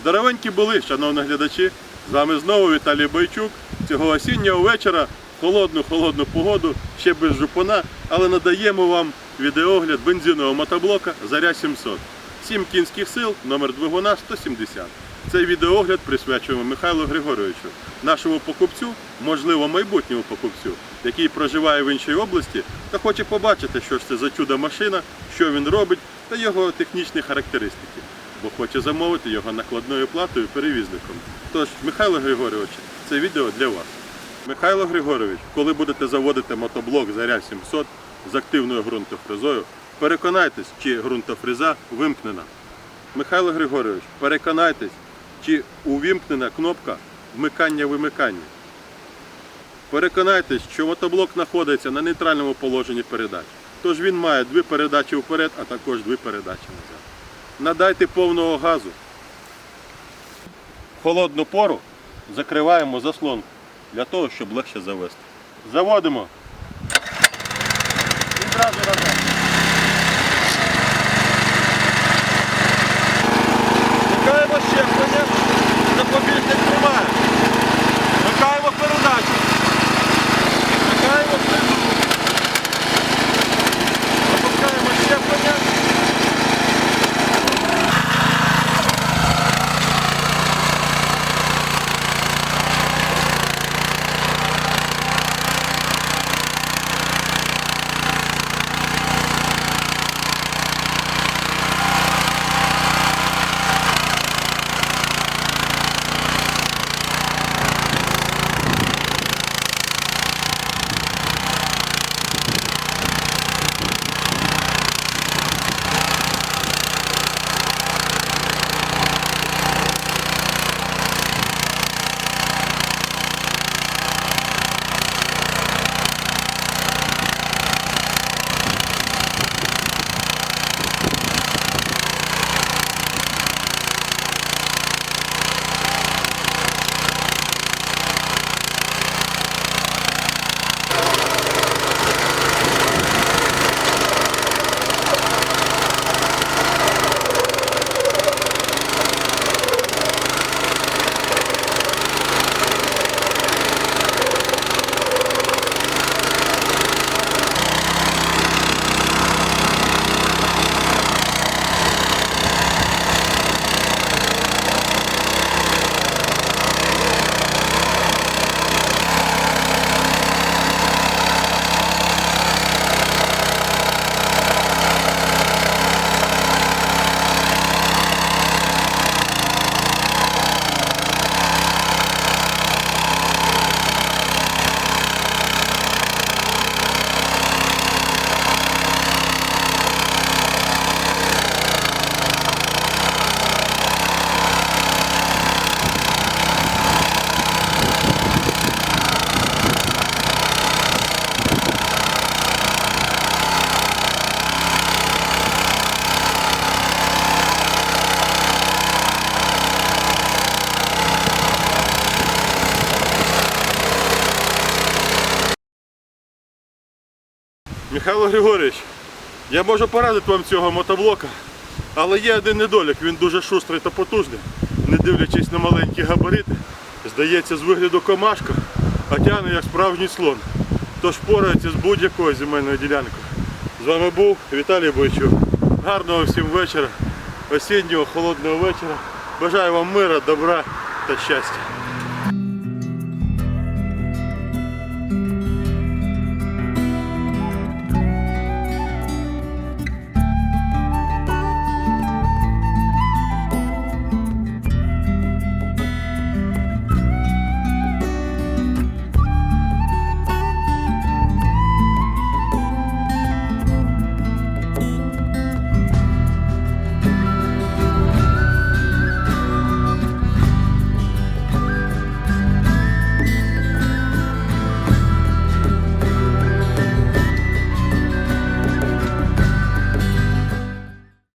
Здоровенькі були, шановні глядачі. З вами знову Віталій Бойчук. Цього осіннього вечора холодну-холодну погоду, ще без жупана, але надаємо вам відеогляд бензинового мотоблока Заря 700. 7 кінських сил, номер двигуна 170. Цей відеогляд присвячуємо Михайлу Григоровичу, нашому покупцю, можливо, майбутньому покупцю, який проживає в іншій області та хоче побачити, що ж це за чудо машина, що він робить та його технічні характеристики, бо хоче замовити його накладною платою перевізником. Тож, Михайло Григорович, це відео для вас. Михайло Григорович, коли будете заводити мотоблок Заря 700 з активною ґрунтофрезою, переконайтесь, чи ґрунтофреза вимкнена. Михайло Григорович, переконайтесь, чи увімкнена кнопка вмикання-вимикання. Переконайтесь, що мотоблок знаходиться на нейтральному положенні передач. Тож він має дві передачі вперед, а також дві передачі назад. Надайте повного газу. Холодну пору закриваємо заслонку для того, щоб легше завести. Заводимо. І зразу Михайло Григорович, я можу порадити вам цього мотоблока, але є один недолік, він дуже шустрий та потужний, не дивлячись на маленькі габарити. Здається, з вигляду комашка, а тягне як справжній слон. Тож порається з будь-якою земельною ділянкою. З вами був Віталій Бойчук. Гарного всім вечора, осіннього холодного вечора. Бажаю вам мира, добра та щастя.